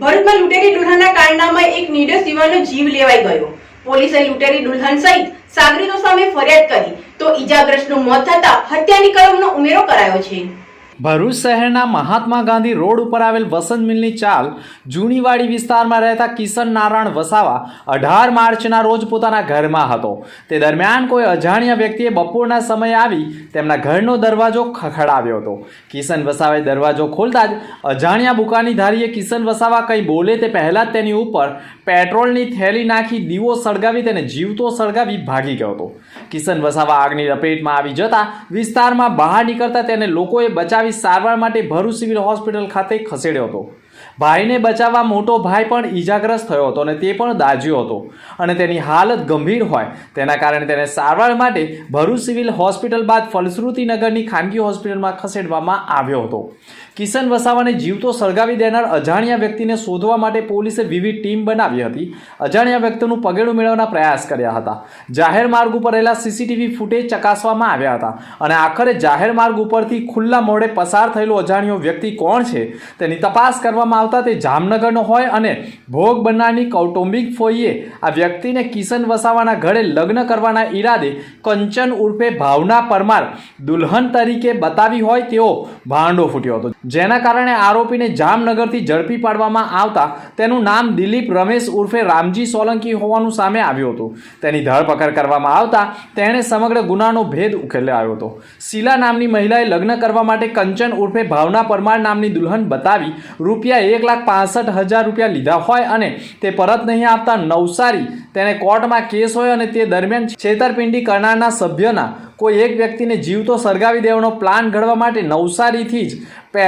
ભરૂચમાં લૂંટેરી દુલ્હનના કારનામાં એક નિર્દોષ યુવાનો જીવ લેવાઈ ગયો. પોલીસે લૂંટેરી દુલ્હન સહિત સાગરીનો સામે ફરિયાદ કરી. તો ઈજાગ્રસ્તનું મોત થતા હત્યાની કલમનો ઉમેરો કરાયો છે. ભરૂચ શહેરના મહાત્મા ગાંધી રોડ ઉપર આવેલ વસંત મિલની ચાલ જૂનીવાડી વિસ્તારમાં રહેતા કિશન નારાયણ વસાવા અઢાર માર્ચના રોજ પોતાના ઘરમાં હતો. તે દરમિયાન કોઈ અજાણ્યા વ્યક્તિએ બપોરના સમયે આવી તેમના ઘરનો દરવાજો ખખડાવ્યો હતો. કિશન વસાવાએ દરવાજો ખોલતા જ અજાણ્યા બુકાની ધારીએ કિશન વસાવા કંઈ બોલે તે પહેલાં જ તેની ઉપર પેટ્રોલની થેલી નાખી દીવો સળગાવી તેને જીવતો સળગાવી ભાગી ગયો હતો. કિશન વસાવા આગની લપેટમાં આવી જતા વિસ્તારમાં બહાર નીકળતા તેને લોકોએ બચાવી સારવાર માટે ભરૂચ સિવિલ હોસ્પિટલ ખાતે ખસેડ્યો હતો. ભાઈને બચાવવા મોટો ભાઈ પણ ઈજાગ્રસ્ત થયો હતો અને તે પણ દાજ્યો હતો અને તેની હાલત ગંભીર હોય તેના કારણે તેને સારવાર માટે ભરૂચ સિવિલ હોસ્પિટલ બાદ ફલશ્રુતિનગરની ખાનગી હોસ્પિટલમાં ખસેડવામાં આવ્યો હતો. કિશન વસાવાને જીવતો સળગાવી દેનાર અજાણ્યા વ્યક્તિને શોધવા માટે પોલીસે વિવિધ ટીમ બનાવી હતી. અજાણ્યા વ્યક્તિનું પગેડું મેળવવાના પ્રયાસ કર્યા હતા. જાહેર માર્ગ ઉપર રહેલા સીસીટીવી ફૂટેજ ચકાસવામાં આવ્યા હતા અને આખરે જાહેર માર્ગ ઉપરથી ખુલ્લા મોડે પસાર થયેલો અજાણ્યો વ્યક્તિ કોણ છે તેની તપાસ કરવામાં આવતા તે જામનગરનો હોય અને ભોગ બનનારની કૌટુંબિક ફોઈએ આ વ્યક્તિને કિશન વસાવાના ઘરે લગ્ન કરવાના ઈરાદે કંચન ઉર્ફે ભાવના પરમાર દુલ્હન તરીકે બતાવી હોય તેવો ભાંડો ફૂટ્યો હતો. જેના કારણે આરોપીને જામનગરથી ઝડપી પાડવામાં આવતા તેનું નામ દિલીપ રમેશ ઉર્ફે રામજી સોલંકી હોવાનું સામે આવ્યું હતું. તેની ધરપકડ કરવામાં આવતા તેણે સમગ્ર ગુનાનો ભેદ ઉકેલાયો હતો. શીલા નામની મહિલાએ લગ્ન કરવા માટે કંચન ઉર્ફે ભાવના પરમાર નામની દુલ્હન બતાવી રૂપિયા એક લાખ પાસઠ હજાર રૂપિયા લીધા હોય અને તે પરત નહીં આપતા નવસારી તેને કોર્ટમાં કેસ હોય અને તે દરમિયાન છેતરપિંડી કરનારના સભ્યના કોઈ એક વ્યક્તિને જીવતો સળગાવી દેવાનો પ્લાન ઘડવા માટે નવસારીથી જ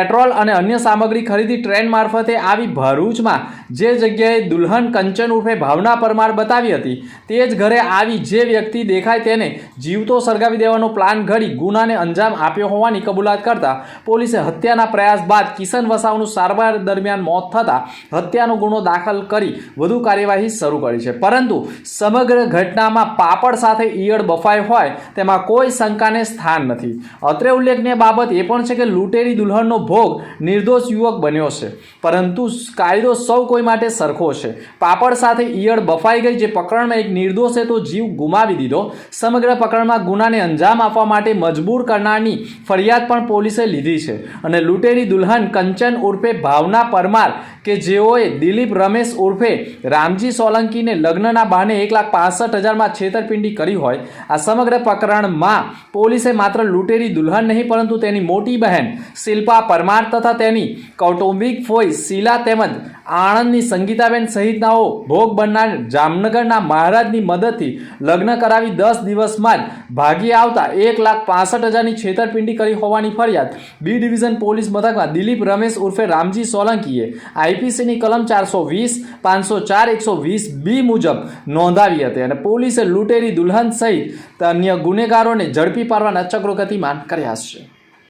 પેટ્રોલ અને અન્ય સામગ્રી ખરીદી ટ્રેન મારફતે આવી ભરૂચમાં જે જગ્યાએ દુલ્હન કંચન ઉર્ફે ભાવના પરમાર બતાવી હતી, તે જ ઘરે આવી જે વ્યક્તિ દેખાય તેને જીવતો સળગાવી દેવાનો પ્લાન ઘડી ગુનાને અંજામ આપ્યો હોવાની કબૂલાત કરતા પોલીસે હત્યાના પ્રયાસ બાદ કિશન વસાવનું સારવાર દરમિયાન મોત થતાં હત્યાનો ગુનો દાખલ કરી વધુ કાર્યવાહી શરૂ કરી છે. પરંતુ સમગ્ર ઘટનામાં પાપડ સાથે ઈયળ બફાઈ હોય તેમાં કોઈ શંકાને સ્થાન નથી. અત્રે ઉલ્લેખનીય બાબત એ પણ છે કે લૂંટેરી દુલ્હનનો ભોગ નિર્દોષ યુવક બન્યો છે. પરંતુ કાયદો સૌ કોઈ માટે સરખો છે. પાપડ સાથે ઈયળ બફાઈ ગઈ જે પ્રકરણમાં એક નિર્દોષે તો જીવ ગુમાવી દીધો. સમગ્ર પ્રકરણમાં ગુનાને અંજામ આપવા માટે મજબૂર કરનારની ફરિયાદ પણ પોલીસે લીધી છે. અને લૂંટેરી દુલ્હન કંચન ઉર્ફે ભાવના પરમાર, કે જેઓએ દિલીપ રમેશ ઉર્ફે રામજી સોલંકીને લગ્નના બહાને એક લાખ પાસઠ હજારમાં છેતરપિંડી કરી હોય, આ સમગ્ર પ્રકરણમાં પોલીસે માત્ર લૂંટેરી દુલ્હન નહીં, પરંતુ તેની મોટી બહેન શિલ્પા પરમાર તથા તેની કૌટુંબિક ફોઈ શીલા તેમજ આણંદની સંગીતાબેન સહિતનાઓ ભોગ બનનાર જામનગરના મહારાજની મદદથી લગ્ન કરાવી દસ દિવસમાં જ ભાગી આવતા એક લાખ પાસઠ હજારની છેતરપિંડી કરી હોવાની ફરિયાદ. બી ડિવિઝન પોલીસ મથકમાં દિલીપ રમેશ ઉર્ફે રામજી સોલંકીએ આઈપીસીની કલમ ચારસો વીસ, પાંચસો ચાર, એકસો વીસ બી મુજબ નોંધાવી હતી અને પોલીસે લૂંટેરી દુલ્હન સહિત અન્ય ગુનેગારોને ઝડપી પાડવાના ચક્રો ગતિમાન કર્યા છે.